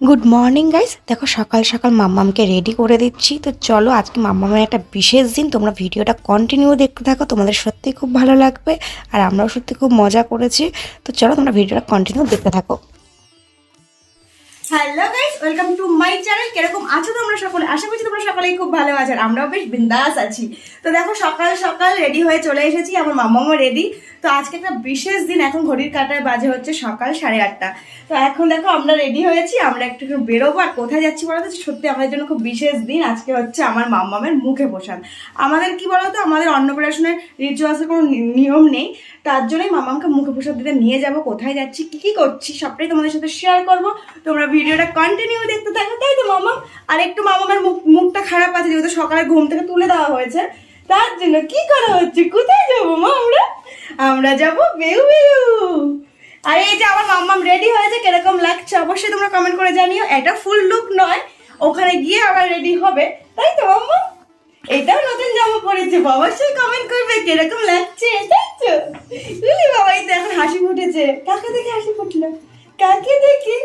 Good morning guys দেখো, সকাল সকাল মাম্মামকে রেডি করে দিচ্ছি। তো চলো, আজকে মাম্মামের একটা বিশেষ দিন। তোমরা ভিডিওটা কন্টিনিউ দেখতে থাকো। তোমাদের সত্যি খুব ভালো লাগবে। আর আমরাও সত্যি খুব মজা করেছি। তো চলো, তোমরা ভিডিওটা কন্টিনিউ দেখতে থাকো। Hello guys welcome to my channel কীরকম আছো তোমরা সকলে? আশা করছি তোমরা সকলেই খুব ভালো আছো আর আমরাও বেশ বিন্দাস আছি। তো দেখো, সকাল সকাল রেডি হয়ে চলে এসেছি, আমার মামামও রেডি তো আজকে একটা বিশেষ দিন, এখন ঘড়ির কাটায় বাজে হচ্ছে সকাল সাড়ে আটটা। তো এখন দেখো, আমরা রেডি হয়েছি, আমরা একটু বেরোবো। আর কোথায় যাচ্ছি বলতো? সত্যি আমাদের জন্য খুব বিশেষ দিন, আজকে হচ্ছে আমার মাম্মামের মুখে প্রসাদ। আমাদের কি বলতো? আমাদের অন্নপ্রাশনের রিচুয়ালসের কোনো নিয়ম নেই। তার জন্যই মামামকে মুখে প্রসাদ দিতে নিয়ে যাব। কোথায় যাচ্ছি? কি কি করছি? সবটাই তোমাদের সাথে শেয়ার করব। তোমরা ভিডিওটা কন্টিনিউ দেখতে থাকো। তাই তো, মামা? আর একটু মামামের মুখ মুখটা খারাপ আছে, যেহেতু সকালে ঘুম থেকে তুলে দেওয়া হয়েছে। তার জন্য কি করা হচ্ছে? কোথায় যাব, মা, আমরা? আমরা যাব বেউ বেউ। আর এই যে আমার মাম্মাম রেডি হয়েছে, কীরকম লাগছে অবশ্যই তোমরা কমেন্ট করে জানিও। এটা ফুল লুক নয়, ওখানে গিয়ে আবার রেডি হবে। তাই তো মাম্মা এটাও নতুন জামা পরেছে, অবশ্যই কমেন্ট করবে, কীরকম লাগছে, তাই তো। বাবা, এই তো এখন হাসি ফুটেছে। কাকে দেখে হাসি ফুটলো? কাকে দেখে?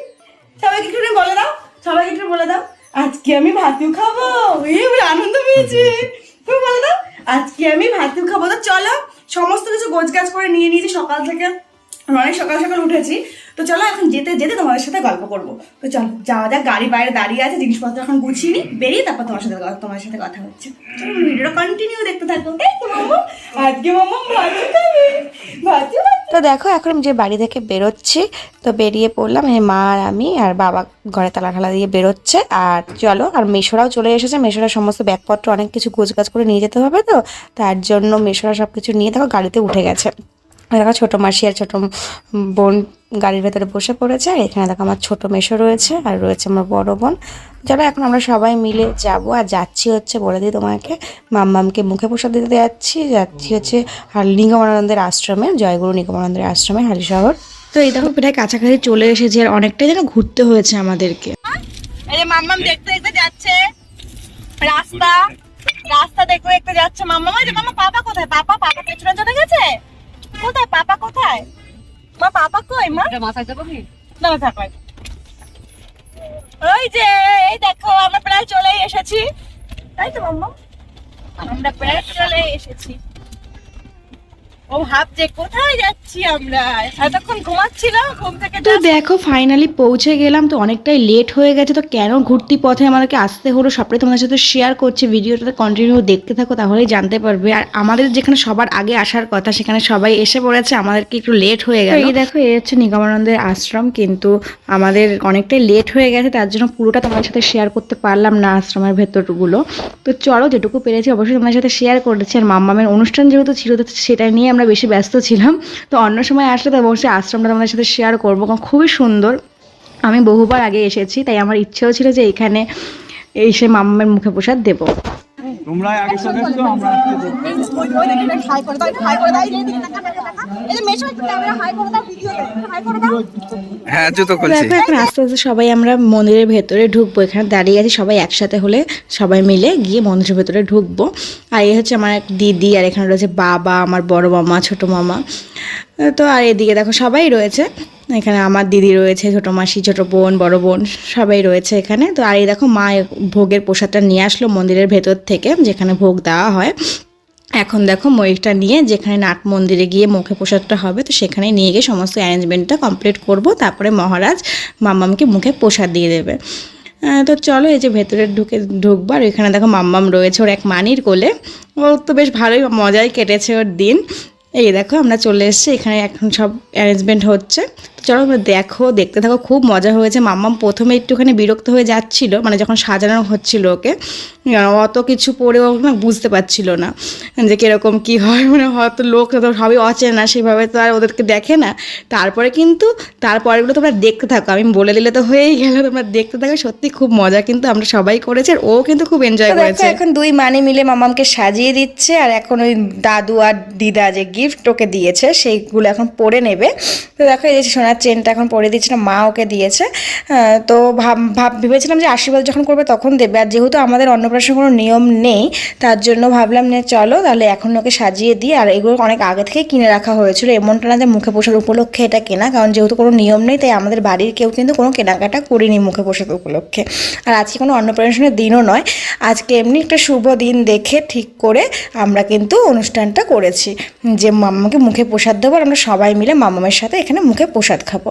সবাইকে একটু বলে দাও, সবাইকে একটু বলে দাও, আজকে আমি ভাতু খাব। এই আনন্দ পেয়েছি। তুমি বলে দাও, আজকে আমি ভাতু খাব। তো চলো, সমস্ত কিছু গোছগাছ করে নিয়ে নিয়েছি সকাল থেকে। অনেক সকাল সকাল উঠেছি। তো চলো এখন যেতে যেতে তোমাদের সাথে গল্প করব। তো চলো, যাওয়া যাক, গাড়ি বাইরে দাঁড়িয়ে আছে, জিনিসপত্র এখন গুছিয়ে নি, বেরিয়ে তারপর তোমার সাথে তোমার সাথে কথা হচ্ছে। ভিডিওটা কন্টিনিউ দেখতে থাকো আজকে তো দেখো, এখন যে বাড়ি থেকে বেরোচ্ছি, তো বেরিয়ে পড়লাম, এই মা আর আমি আর বাবা ঘরে তালা ঠালা দিয়ে বেরোচ্ছে, আর চলো, আর মেশোরাও চলে এসেছে, মেশোরা সমস্ত ব্যাগপত্র অনেক কিছু গোছগাছ করে নিয়ে যেতে হবে তো, তার জন্য মেশোরা সব কিছু নিয়ে দেখো, গাড়িতে উঠে গেছে। দেখো ছোটো মাসি আর ছোটো বোন গাড়ির ভেতরে বসে পড়েছে, আর এখানে দেখো আমার ছোটো মেশো রয়েছে আর রয়েছে আমার বড় বোন। চলো এখন আমরা সবাই মিলে যাব আর যাচ্ছি হচ্ছে বলে দিই তোমাকে, মাম্মামকে মুখে প্রসাদ দিতে যাচ্ছি যাচ্ছি হচ্ছে নিগমানন্দের আশ্রমে, জয়গুরু নিগমানন্দের আশ্রমে হালিশহর তো এই দেখো প্রায় কাছাকাছি চলে এসেছি আর অনেকটাই যেন ঘুরতে হয়েছে আমাদেরকে। মাম্মাম দেখতে দেখতে যাচ্ছে। রাস্তা রাস্তা দেখতে দেখতে যাচ্ছে। মাম্মাম ওই যে মামা পাপা কোথায়? পাপা পাপা পেছনে চলে গেছে? কোথায়? পাপা কোথায়? মা পাপা কই মা? মাথায় যাব কি? না থাক ওই যে এই দেখো আমরা প্রায় চলে এসেছি। তাই তো মাম্মা? আমরা প্রায় চলে এসেছি। ও ভাবছে কোথায় যাচ্ছি আমরা? এতক্ষণ ঘুমাচ্ছিল ঘুম থেকে তো দেখো ফাইনালি পৌঁছে গেলাম তো অনেকটাই লেট হয়ে গেছে তো কেন ঘুরতি পথে আমাদেরকে আসতে হলো সবটাই তোমাদের সাথে শেয়ার করছি ভিডিওটাতে কন্টিনিউ দেখতে থাকো তাহলেই জানতে পারবে। আর আমাদের যেখানে সবার আগে আসার কথা সেখানে সবাই এসে পড়েছে আমাদেরকে একটু লেট হয়ে গেল। এই দেখো এই হচ্ছে নিগমানন্দের আশ্রম কিন্তু আমাদের অনেকটাই লেট হয়ে গেছে তার জন্য পুরোটা তোমাদের সাথে শেয়ার করতে পারলাম না আশ্রমের ভেতরগুলো। তো চলো যেটুকু পেরেছি অবশ্যই তোমাদের সাথে শেয়ার করেছি আর মাম্মামের অনুষ্ঠান যেহেতু ছিল তো সেটা নিয়ে আমরা বেশি ব্যস্ত ছিলাম তো অন্য সময় আসলে তো অবশ্যই আশ্রমটা তোমাদের সাথে শেয়ার করব। কারণ খুবই সুন্দর। আমি বহুবার আগে এসেছি তাই আমার ইচ্ছেও ছিল যে এখানে এসে মামের মুখে প্রসাদ দেবো। তোমরা আগে আমরা হ্যাঁ এখন আস্তে আস্তে সবাই আমরা মন্দিরের ভেতরে ঢুকবো। এখানে দাঁড়িয়ে আছি সবাই একসাথে হলে সবাই মিলে গিয়ে মন্দিরের ভেতরে ঢুকবো। আর এই হচ্ছে আমার এক দিদি আর এখানে রয়েছে বাবা আমার বড় মামা ছোট মামা। তো আর এদিকে দেখো সবাই রয়েছে। এখানে আমার দিদি রয়েছে ছোট মাসি ছোট বোন বড় বোন সবাই রয়েছে এখানে। তো আর এই দেখো মা ভোগের প্রসাদটা নিয়ে আসলো মন্দিরের ভেতর থেকে যেখানে ভোগ দেওয়া হয়। এখন দেখো ময়ূরটা নিয়ে যেখানে নাট মন্দিরে গিয়ে মুখে প্রসাদটা হবে, তো সেখানে নিয়ে গিয়ে সমস্ত অ্যারেঞ্জমেন্টটা কমপ্লিট করব। তারপরে মহারাজ মাম্মামকে মুখে প্রসাদ দিয়ে দেবে। তো চলো এই যে ভেতরে ঢুকে, ঢুকবো। আর এখানে দেখো মাম্মাম রয়েছে ওর এক মানির কোলে। ও তো বেশ ভালোই মজাই কেটেছে ওর দিন। এই দেখো আমরা চলে এসেছি, এখানে এখন সব অ্যারেঞ্জমেন্ট হচ্ছে। চলো দেখো দেখতে থাকো খুব মজা হয়েছে। মাম্মাম প্রথমে একটুখানি বিরক্ত হয়ে যাচ্ছিল মানে যখন সাজানো হচ্ছিল ওকে। অত কিছু পড়েও না বুঝতে পারছিল না যে কীরকম কী হয় মানে হয়তো লোক তো সবই অচেনা সেভাবে তো আর ওদেরকে দেখে না। তারপরে কিন্তু তারপরেগুলো তোমরা দেখতে থাকো। আমি বলে দিলে তো হয়েই গেল তোমরা দেখতে থাকো সত্যি খুব মজা কিন্তু আমরা সবাই করেছি আর ও কিন্তু খুব এনজয় করেছে। এখন দুই মানে মিলে মামামকে সাজিয়ে দিচ্ছে আর এখন ওই দাদু আর দিদা যে গিফট ওকে দিয়েছে সেইগুলো এখন পরে নেবে। তো দেখো এই যে সোনা গয়নার চেনটা এখন পরে দিচ্ছিল মা ওকে দিয়েছে। তো ভাব ভাব, ভেবেছিলাম যে আশীর্বাদ যখন করবে তখন দেবে। আর যেহেতু আমাদের অন্নপ্রাশন কোনো নিয়ম নেই, তার জন্য ভাবলাম যে চলো তাহলে এখন ওকে সাজিয়ে দিই। আর এগুলো অনেক আগে থেকে কিনে রাখা হয়েছিল। এমনটা না যে মুখে পোষার উপলক্ষে এটা কেনা, কারণ যেহেতু কোনো নিয়ম নেই, তাই আমাদের বাড়ির কেউ কিন্তু কোনো কেনাকাটা করিনি মুখে পোষার উপলক্ষে। আর আজকে কোনো অন্নপ্রাশনের দিনও নয়, আজকে এমনি একটা শুভ দিন দেখে ঠিক করে আমরা কিন্তু অনুষ্ঠানটা করেছি। যে মাম্মাকে মুখে প্রসাদ দেবো আর আমরা সবাই মিলে মামামের সাথে এখানে মুখে প্রসাদ খাব।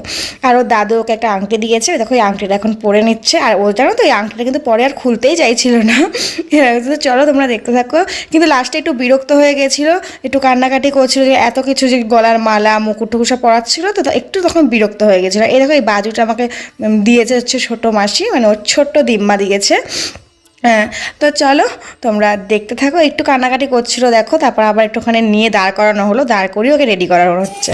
আর ওর দাদু ওকে একটা আংটি দিয়েছে, দেখো ওই আংটিটা এখন পরে নিচ্ছে। আর ও জানো তো, এই আংটিটা কিন্তু পরে আর খুলতেই চাইছিল না। চলো তোমরা দেখতে থাকো। কিন্তু লাস্টে একটু বিরক্ত হয়ে গেছিল, একটু কান্নাকাটি করছিল যে এত কিছু যে গলার মালা, মুকুট টুকুর সব পরাচ্ছিল তো তো একটু তখন বিরক্ত হয়ে গেছিল। এই দেখো, এই বাজুটা আমাকে দিয়েছে হচ্ছে ছোটো মাসি মানে ওর ছোট্ট দিম্মা দিয়েছে। হ্যাঁ তো চলো, তোমরা দেখতে থাকো। একটু কান্নাকাটি করছিল, দেখো, তারপর আবার একটুখানি নিয়ে দাঁড় করানো হলো, দাঁড় করিয়ে ওকে রেডি করানো হচ্ছে।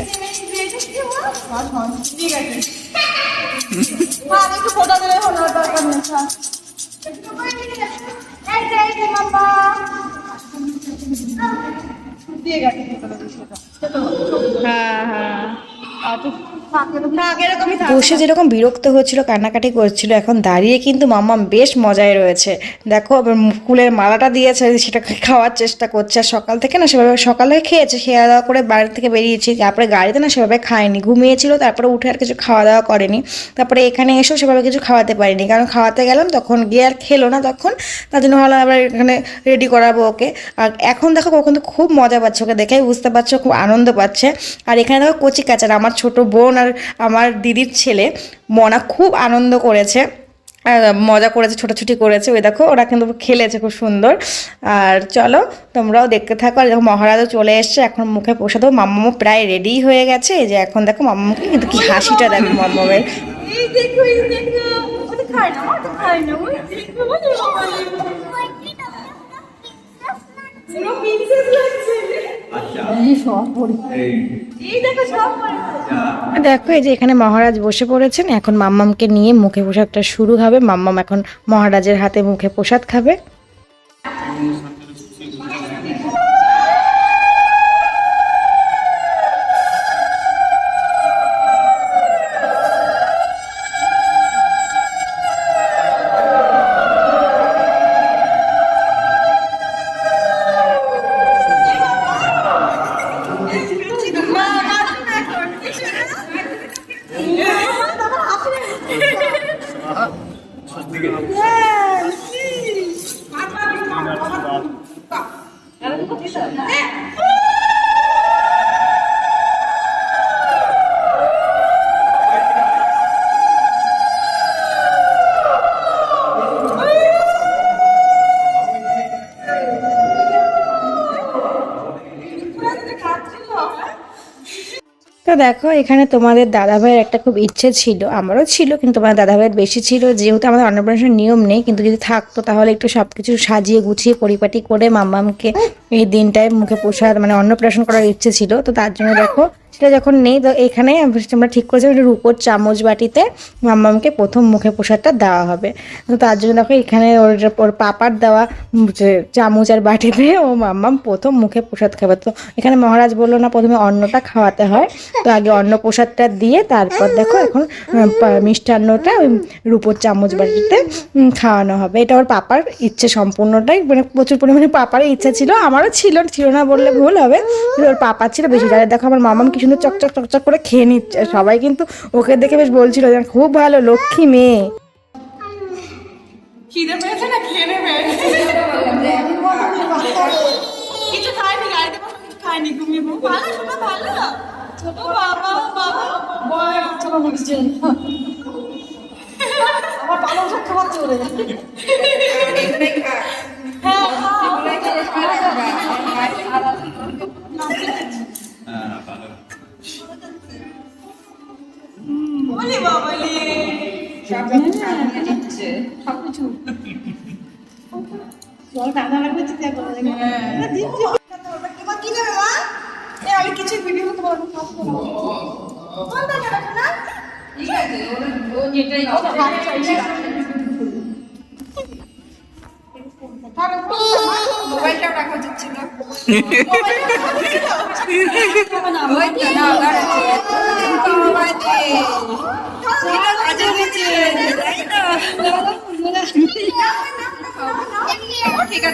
একটু ফোটা দিলে হলো দরকার নেই মাম্মা। দিয়ে গেছে হ্যাঁ হ্যাঁ। আচ্ছা, বসে যেরকম বিরক্ত হচ্ছিল, কান্নাকাটি করছিল, এখন দাঁড়িয়ে কিন্তু মাম্মা বেশ মজায় রয়েছে। দেখো ফুলের মালাটা দিয়েছে সেটা খাওয়ার চেষ্টা করছে। আর সকাল থেকে না সেভাবে সকালে খেয়েছে, খেয়া দাওয়া করে বাড়ি থেকে বেরিয়েছি। তারপরে গাড়িতে না সেভাবে খায়নি, ঘুমিয়েছিল, তারপরে উঠে আর কিছু খাওয়া দাওয়া করেনি। তারপরে এখানে এসেও সেভাবে কিছু খাওয়াতে পারিনি, কারণ খাওয়াতে গেলাম, তখন গিয়ে আর খেলো না তখন। তার জন্য ভালো আবার এখানে রেডি করাবো ওকে। আর এখন দেখো, ও কিন্তু খুব মজা পাচ্ছে ওকে দেখেই বুঝতে পারছ, খুব আনন্দ পাচ্ছে। আর এখানে দেখো কচি কাচার আমার ছোট বোন আর আমার দিদির ছেলে মনা খুব আনন্দ করেছে মজা করেছে ছোটাছুটি করেছে। ওই দেখো ওরা কিন্তু খেলেছে খুব সুন্দর। আর চলো তোমরাও দেখতে থাকো। আর দেখো মহারাজও চলে এসছে। এখন মুখে প্রসাদও মাম্মামও প্রায় রেডি হয়ে গেছে। এই যে এখন দেখো মাম্মাকে কিন্তু কি হাসিটা দেখো মাম্মামের এই দেখো, এই দেখো। সব। দেখো, এই যে এখানে মহারাজ বসে পড়েছেন, এখন মাম্মামকে নিয়ে মুখে প্রসাদটা শুরু হবে। মাম্মাম এখন মহারাজের হাতে মুখে প্রসাদ খাবে। দেখো, এখানে তোমাদের দাদাভাইয়ের একটা খুব ইচ্ছে ছিল, আমারও ছিল, কিন্তু তোমার দাদাভাইয়ের বেশি ছিল, যেহেতু আমাদের অন্নপ্রাশনের নিয়ম নেই, কিন্তু যদি থাকতো তাহলে একটু সব কিছু সাজিয়ে গুছিয়ে পরিপাটি করে মাম্মামকে এই দিনটায় মুখে প্রসাদ মানে অন্নপ্রাশন করার ইচ্ছে ছিল, তো তার জন্য দেখো সেটা যখন নেই, তো এখানে আমরা ঠিক করেছি একটা রূপোর চামচ বাটিতে মাম্মামকে প্রথম মুখে প্রসাদটা দেওয়া হবে। তো তার জন্য দেখো, এখানে ওর ওর পাপার দেওয়া, যে, চামচ আর বাটিতে ও মাম্মাম প্রথম মুখে প্রসাদ খাবে। তো এখানে মহারাজ বলল, না, প্রথমে অন্নটা খাওয়াতে হয়। তো আগে অন্ন প্রসাদটা দিয়ে তারপর দেখো, এখন মিষ্টান্নটা ওই রূপোর চামচ বাটিতে খাওয়ানো হবে। এটা ওর পাপার ইচ্ছে সম্পূর্ণটাই মানে প্রচুর পরিমাণে পাপার ইচ্ছা ছিল, আমারও ছিল ছিল না বললে ভুল হবে। ওর পাপার ছিল বেশি। দেখো, আমার মামাম কি সুন্দর চকচক চকচক করে খেয়ে নিচ্ছে। সবাই কিন্তু ওকে দেখে বেশ বলছিল যে খুব ভালো লক্ষ্মী মেয়ে। খিদে পেয়েছে না? খেয়ে নেবে? কিছু খায়নি? গাড়িতে বসে কিছু খায়নি? ঘুমিয়ে ঘুমিয়ে ভালো শোনো ভালো। ছোট বাবা বাবা। বয় ছোট বুঝছে আমার পালং শাক খাবার চলে বলি বাবা এবার কি নেবে মা আমি কিছু ভিডিও করতে পারব না কোনটা নেবে না মোবাইলটাও রাখা উচিত ছিল মোবাইলটা রাখা উচিত ছিল ঠিক আছে ও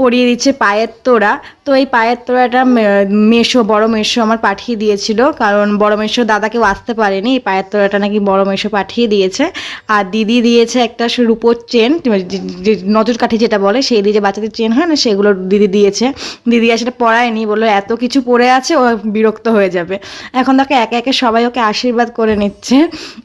পরিয়ে দিচ্ছে পায়ের তোড়া। তো এই পায়ের তোড়াটা মেশো, বড় মেশো আমার পাঠিয়ে দিয়েছিল। কারণ বড় মেশো দাদাকেও আসতে পারেনি। এই পায়ের তোড়াটা নাকি বড় মেশো পাঠিয়ে দিয়েছে। আর দিদি দিয়েছে একটা রূপোর চেন নজর কাঠি যেটা বলে, সেই দিয়ে যে বাচ্চাদের চেন হয় না, সেগুলো দিদি দিয়েছে। দিদি সেটা পড়ায়নি, বলল এত কিছু পড়ে আছে, ও বিরক্ত হয়ে যাবে। এখন দেখো একে একে সবাই ওকে আশীর্বাদ করে নিচ্ছে।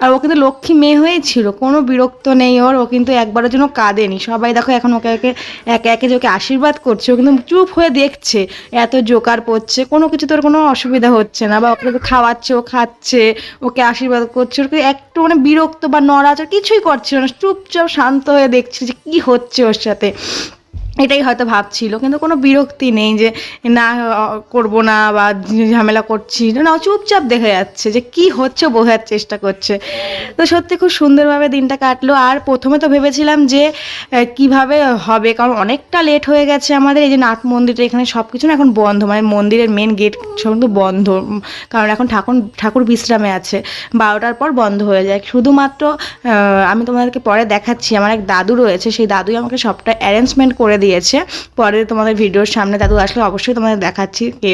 আর ও কিন্তু লক্ষ্মী মেয়ে হয়েই ছিল, কোনো বিরক্ত নেই ওর। ও কিন্তু একবারের জন্য কাঁদেনি। সবাই দেখো এখন ওকে একে একে একে যে ওকে আশীর্বাদ করছে, ও কিন্তু চুপ হয়ে দেখছে, এত জোকার পড়ছে, কোনো কিছু তোর কোনো অসুবিধা হচ্ছে না, বা ওকে খাওয়াচ্ছে, ও খাচ্ছে, ওকে আশীর্বাদ করছে, ওকে একটু মানে বিরক্ত বা নড়াচড় কিছুই করছিল না, চুপচাপ শান্ত হয়ে দেখছে যে কী হচ্ছে ওর সাথে। এটাই হয়তো ভাবছিল। কিন্তু কোনো বিরক্তি নেই যে, না করব না বা ঝামেলা করছি। না চুপচাপ দেখে যাচ্ছে যে কি হচ্ছে, বোঝার চেষ্টা করছে। তো সত্যি খুব সুন্দরভাবে দিনটা কাটলো। আর প্রথমে তো ভেবেছিলাম যে কীভাবে হবে? কারণ অনেকটা লেট হয়ে গেছে আমাদের। এই যে নাট মন্দিরটা এখানে সব কিছু না এখন বন্ধ। মানে মন্দিরের মেন গেট কিন্তু বন্ধ। কারণ এখন ঠাকুর ঠাকুর বিশ্রামে আছে। বারোটার পর বন্ধ হয়ে যায়। শুধুমাত্র আমি তোমাদেরকে পরে দেখাচ্ছি। আমার এক দাদু রয়েছে। সেই দাদুই আমাকে সবটা অ্যারেঞ্জমেন্ট করে দিয়েছে। পরে তোমাদের ভিডিওর সামনে দাদু আসলে অবশ্যই তোমাদের দেখাচ্ছি কে।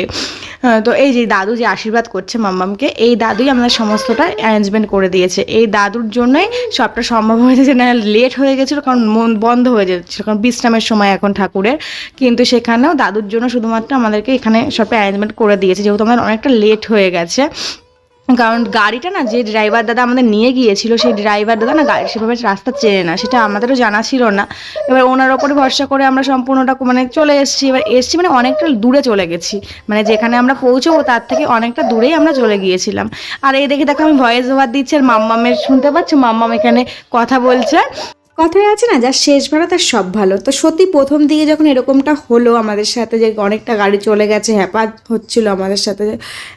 তো এই যে দাদু যে আশীর্বাদ করছে মাম্মামকে, এই দাদুই আমাদের সমস্তটা অ্যারেঞ্জমেন্ট করে দিয়েছে। এই দাদুর জন্যই সবটা সম্ভব হয়েছে যে না লেট হয়ে গেছিল, কারণ মন বন্ধ হয়ে যাচ্ছিল কারণ বিশ্রামের সময় এখন ঠাকুরের। কিন্তু সেখানেও দাদুর জন্য শুধুমাত্র আমাদেরকে এখানে সবটা অ্যারেঞ্জমেন্ট করে দিয়েছে, যেহেতু আমাদের অনেকটা লেট হয়ে গেছে। কারণ গাড়িটা না, যে ড্রাইভার দাদা আমাদের নিয়ে গিয়েছিল, সেই ড্রাইভার দাদা না গাড়ি সেভাবে রাস্তা চেনে না, সেটা আমাদেরও জানা ছিল না। এবার ওনার ওপরে ভরসা করে আমরা সম্পূর্ণটা মানে চলে এসেছি। এবার এসছি মানে অনেকটা দূরে চলে গেছি। মানে যেখানে আমরা পৌঁছবো তার থেকে অনেকটা দূরেই আমরা চলে গিয়েছিলাম। আর এই দেখে দেখো আমি ভয়েস ওভার দিচ্ছি, আর মাম্মামের শুনতে পাচ্ছ? মাম্মাম এখানে কথা বলছে। কথায় আছে না, যার শেষ ভালো তার সব ভালো। তো সত্যি প্রথম দিকে যখন এরকমটা হলো আমাদের সাথে যে অনেকটা গাড়ি চলে গেছে হ্যাপা হচ্ছিল আমাদের সাথে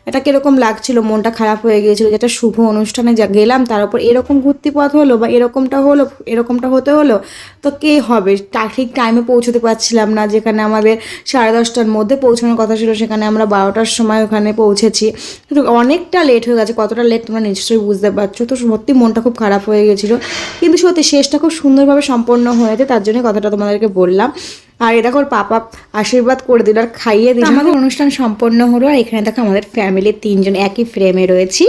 এটা কীরকম লাগছিল, মনটা খারাপ হয়ে গিয়েছিল যেটা শুভ অনুষ্ঠানে যা গেলাম, তার উপর এরকম ঘুরতি পথ হলো বা এরকমটা হলো, এরকমটা হতে হলো, তো কে হবে? ঠিক টাইমে পৌঁছতে পারছিলাম না, যেখানে আমাদের সাড়ে দশটার মধ্যে পৌঁছানোর কথা ছিল, সেখানে আমরা বারোটার সময় ওখানে পৌঁছেছি। কিন্তু অনেকটা লেট হয়ে গেছে, কতটা লেট তোমরা নিশ্চয়ই বুঝতে পারছ, তো সত্যি মনটা খুব খারাপ হয়ে গেছিল কিন্তু সত্যি শেষটা খুব সুন্দরভাবে সম্পন্ন হয়েছে, তার জন্য কথাটা তোমাদেরকে বললাম। আর এটা ওর পাপা আশীর্বাদ করে দিল আর খাইয়ে দিল। আমাদের অনুষ্ঠান সম্পন্ন হলো, আর এখানে দেখো আমাদের ফ্যামিলির তিনজন একই ফ্রেমে রয়েছি।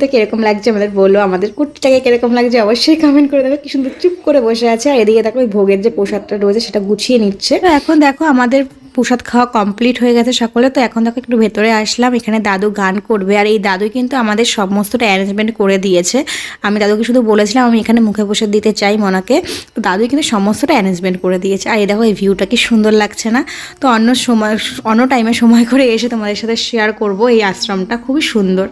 তো কীরকম লাগছে আমাদের বলল আমাদের কুর্তিটাকে কীরকম লাগছে? অবশ্যই কমেন্ট করে দেবে। কি সুন্দর চুপ করে বসে আছে। আর এদিকে দেখো, ওই ভোগের যে প্রসাদটা রয়েছে, সেটা গুছিয়ে নিচ্ছে। তো এখন দেখো, আমাদের প্রসাদ খাওয়া কমপ্লিট হয়ে গেছে সকলে। তো এখন দেখো, একটু ভেতরে আসলাম। এখানে দাদু গান করবে। আর এই দাদুই কিন্তু আমাদের সমস্তটা অ্যারেঞ্জমেন্ট করে দিয়েছে। আমি দাদুকে শুধু বলেছিলাম, আমি এখানে মুখে প্রসাদ দিতে চাই মনাকে। তো দাদুই কিন্তু সমস্তটা অ্যারেঞ্জমেন্ট করে দিয়েছে। আর এই দেখো, এই ভিউটা কি সুন্দর লাগছে না? তো অন্য সময়, অন্য টাইমে সময় করে এসে তোমাদের সাথে শেয়ার করব এই আশ্রমটা। খুবই সুন্দর।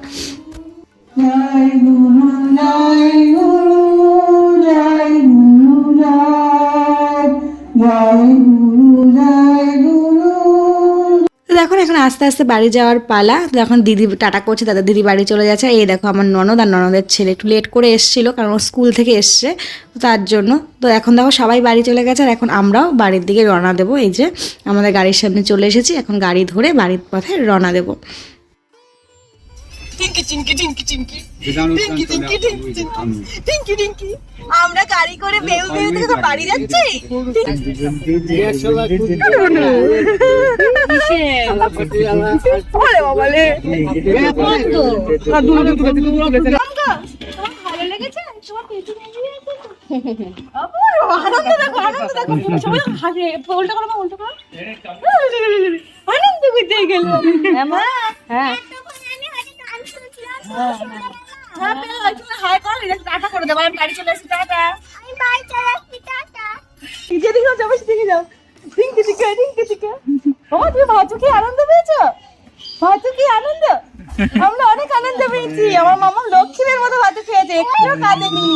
এখন আস্তে আস্তে বাড়ি যাওয়ার পালা। যখন দিদি টাটা করছে, দাদা দিদি বাড়ি চলে যাচ্ছে। এই দেখো, আমার ননদ আর ননদের ছেলে একটু লেট করে এসেছিল, কারণ স্কুল থেকে এসছে তার জন্য। তো এখন দেখো, সবাই বাড়ি চলে গেছে, আর এখন আমরাও বাড়ির দিকে রওনা দেবো। এই যে, আমাদের গাড়ির সামনে চলে এসেছি, এখন গাড়ি ধরে বাড়ির পথে রওনা দেবো। টিঙ্কি চিঙ্কি টিঙ্কি চিঙ্কি টিঙ্কি টিঙ্কি টিঙ্কি টিঙ্কি টিঙ্কি টিঙ্কি আমরা গাড়ি করে বেউ বেউ থেকে তো বাড়ি যাচ্ছি। ভালো লেগেছে তোমার পেছনে আনন্দ দেখো আনন্দ দেখো সবাই হাসে উল্টো করো মা, উল্টো করো আনন্দ করতে গেল। হ্যাঁ। হ্যাঁ পেলে তুমি হাই করো এটা টাটা করে দেবো আমি বাড়ি চলে এসেছি টাটা। আমি বাড়ি চলে এসেছি টাটা। যেদিকে যাব সেদিকে যাও। টিঙ্কি টিকা টিঙ্কি টিকা ও তুমি ভাবছ কি আনন্দ পেয়েছ? ভাতু কি আনন্দ? আমরা অনেক আনন্দ পেয়েছি। আমার মামা লক্ষ্মীদের মতো ভাতু খেয়েছে একটু কাঁদেনি।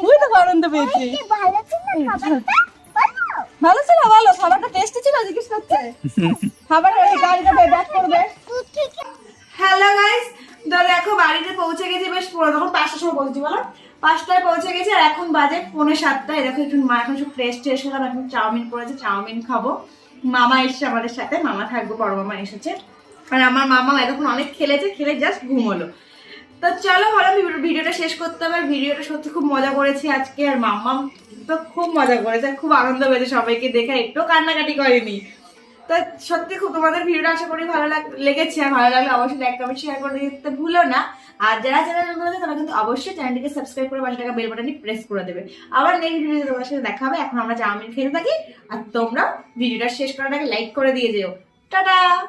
খুবই তো আনন্দ পেয়েছি। ভালো ছিল ভালো খাবারটা টেস্টি ছিল জিজ্ঞেস করছে। খাবার গাড়িটা ব্যাক করবে হ্যালো গাইস তো দেখো বাড়িতে পৌঁছে গেছি, বেশ পুরো তখন পাঁচটার সময় পৌঁছেছি বলো? পাঁচটায় পৌঁছে গেছি আর এখন বাজে পৌনে সাতটায় দেখো একটু মা এখন সব ফ্রেশ ট্রেশ হলাম, এখন চাউমিন করেছে, চাউমিন খাব। মামা এসছে আমাদের সাথে, মামা থাকব, বড় মামা এসেছে। আর আমার মামা এতক্ষণ অনেক খেলেছে, খেলে জাস্ট ঘুমোলো তো চলো, ভালো ভিডিওটা শেষ করতে হবে। ভিডিওটা সত্যি খুব মজা করেছি আজকে। আর মাম্মাম তো খুব মজা করেছে, খুব আনন্দ পেয়েছে সবাইকে দেখে একটু কান্নাকাটি করেনি। তো সত্যি খুব তোমাদের ভিডিওটা আশা করি ভালো লাগ- লেগেছে, আর ভালো লাগলে অবশ্যই লাইক কমেন্ট শেয়ার করে দিতে ভুলো না। আর যারা চ্যানেল নতুন আছে তারা কিন্তু অবশ্যই চ্যানেলটিকে সাবস্ক্রাইব করে পাশে টাকা বেল বাটনটি প্রেস করে দেবে। আবার নেক্সট ভিডিও তোমার সাথে দেখা হবে। এখন আমরা চাউমিন খেতে থাকি, আর তোমরা ভিডিওটা শেষ করার আগে লাইক করে দিয়ে যেও। টাটা!